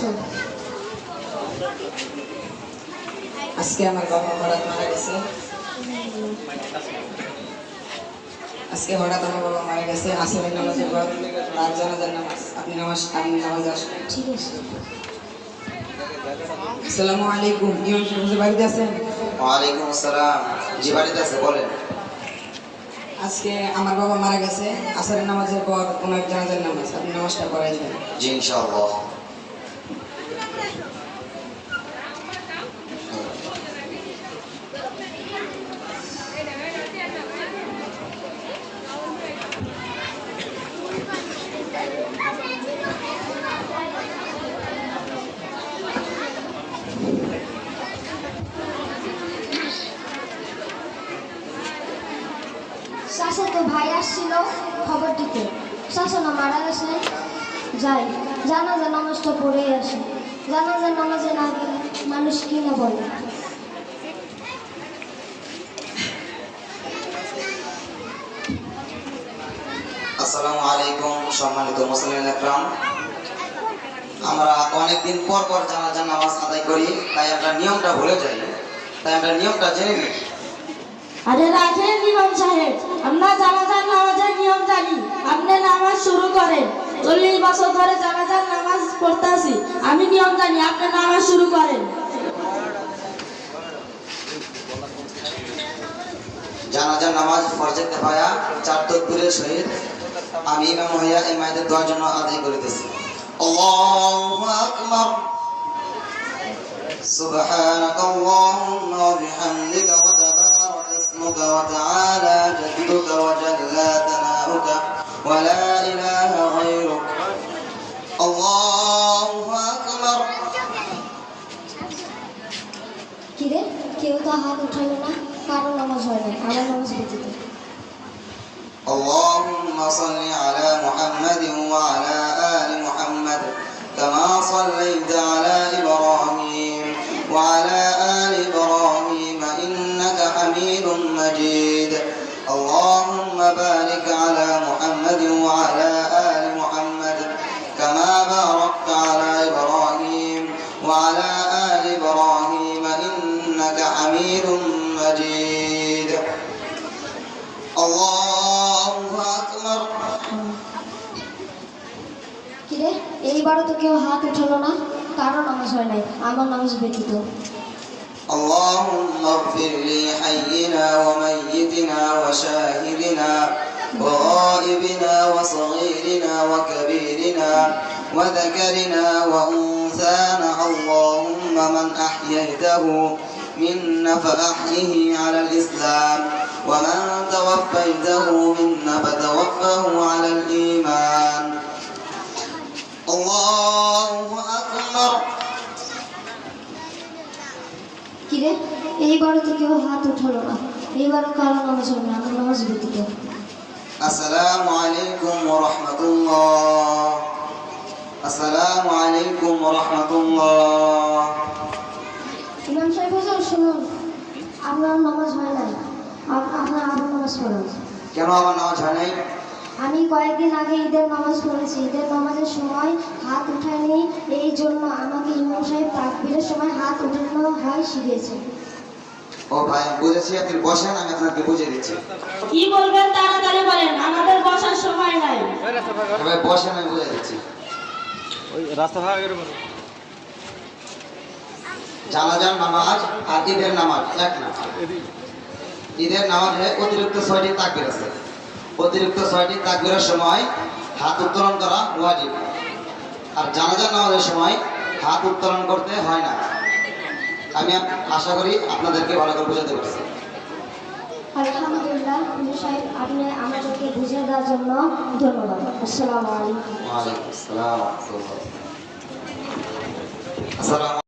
বছর আজকে আমার বাবা হঠাৎ মারা গেছে। আজকে হঠাৎ আমার বাবা মারা গেছে। আসরের নামাজের পর রাত জানাজার নামাজ। আপনি নামাজ আপনি নামাজ আসবেন। ঠিক আছে। আসসালামু আলাইকুম। ইমাম সাহেব বাড়িতে আছেন? ওয়ালাইকুম আসসালাম। জি বাড়িতে আছে বলেন। আজকে আমার বাবা মারা গেছে। আসরের নামাজের পর ওনার জানাজার নামাজ। আপনি নামাজটা করাই দেবেন জি ইনশাআল্লাহ। শাসা তো ভাই আসছিল খবর দিতে। শাসনা মারা গেছে। যাই, জানাজা নামাজটা পড়েই আসে জানাজা নামাজে না মানুষ কি না বলে? আসসালামু আলাইকুম, সম্মানিত মুসলিম একরাম আমরা অনেকদিন পর পর জানাজার নামাজ আদায় করি, তাই আমরা নিয়মটা ভুলে যাই। তাই আমরা নিয়মটা জেনে নিই। আরে রাখেন ইমাম সাহেব। আমরা জানাজার নামাজের নিয়ম জানি। আপনি নামাজ শুরু করেন। চল্লিশ বছর ধরে জানাজার নামাজ পড়তেছি। আমি নিয়ম জানি, আপনি নামাজ শুরু করেন। জানাজার নামাজ ফরজে তেফায়া চার তকবীরের সহিত আমি ইমাম হইয়া এই মায়েদের দোয়ার জন্য আদায় করিতেছি। আল্লাহু আকবার। সুবহানাকাল্লাহুম্মা বিহামদিকা جدك وجل ثناؤك ولا إله غيرك الله أكبر কিরে কেউ তো হাত উঠালো না কারো নামাজ হয় না আমার নামাজ ব্যতীত اللهم صل على محمد وعلى آل محمد كما صليت على إبراهيم إنك حميد مجيد الله أكبر কিরে এইবারও তো কেউ হাত উঠালো না কারো নামাজ হয় নাই আমার নামাজ ব্যতীত اللهم اغفر لحينا وميتنا وشاهدنا وغائبنا وصغيرنا وكبيرنا وذكرنا وأنثانا اللهم من أحييته منا فأحيه على الإسلام ومن توفيته منا فتوفه على الإيمان الله أكبر কিরে এইবারও তো কেউ হাত উঠালো না এইবারও কারো নামাজ হয় না আমার নামাজ ব্যতীত السلام عليكم ورحمة الله السلام عليكم ورحمة الله ইমাম সাহেব হুজুর আপনার নামাজ হয় নাই। আপনার আবার নামাজ পড়ান কেন আমার নামাজ হয় নাই? আমি কয়েকদিন আগে ঈদের নামাজ পড়েছি। ঈদের নামাজের সময় হাত উঠায়নি। এই জন্য আমাকে ইমাম সাহেব তাকবীরের সময় হাত উঠানো হয় শিখিয়েছে। ও ভাই বুঝেছি আপনি বসেন আমি আপনাকে বুঝিয়ে দিচ্ছি। কি বলবেন তাড়াতাড়ি বলেন আমাদের বসার সময় নাই। ভাই বসেন আমি বুঝিয়ে দিচ্ছি। ওই রাস্তা বলো। জানাজার নামাজ আর ঈদের নামাজ এক না। ঈদের নামাজে অতিরিক্ত ছয়টি তাকবির আছে। অতিরিক্ত ছয়টি তাকবিরের সময় হাত উত্তোলন করা ওয়াজিব। আর জানাজার নামাজের সময় হাত উত্তোলন করতে হয় না। আমি আশা করি আপনাদেরকে ভালো করে বোঝাতে পারছি। আলহামদুলিল্লাহ সাহেব আপনি আমাদেরকে বুঝিয়ে দেওয়ার জন্য ধন্যবাদ। আসসালামু আলাইকুম। আসসালাম। আসসালামু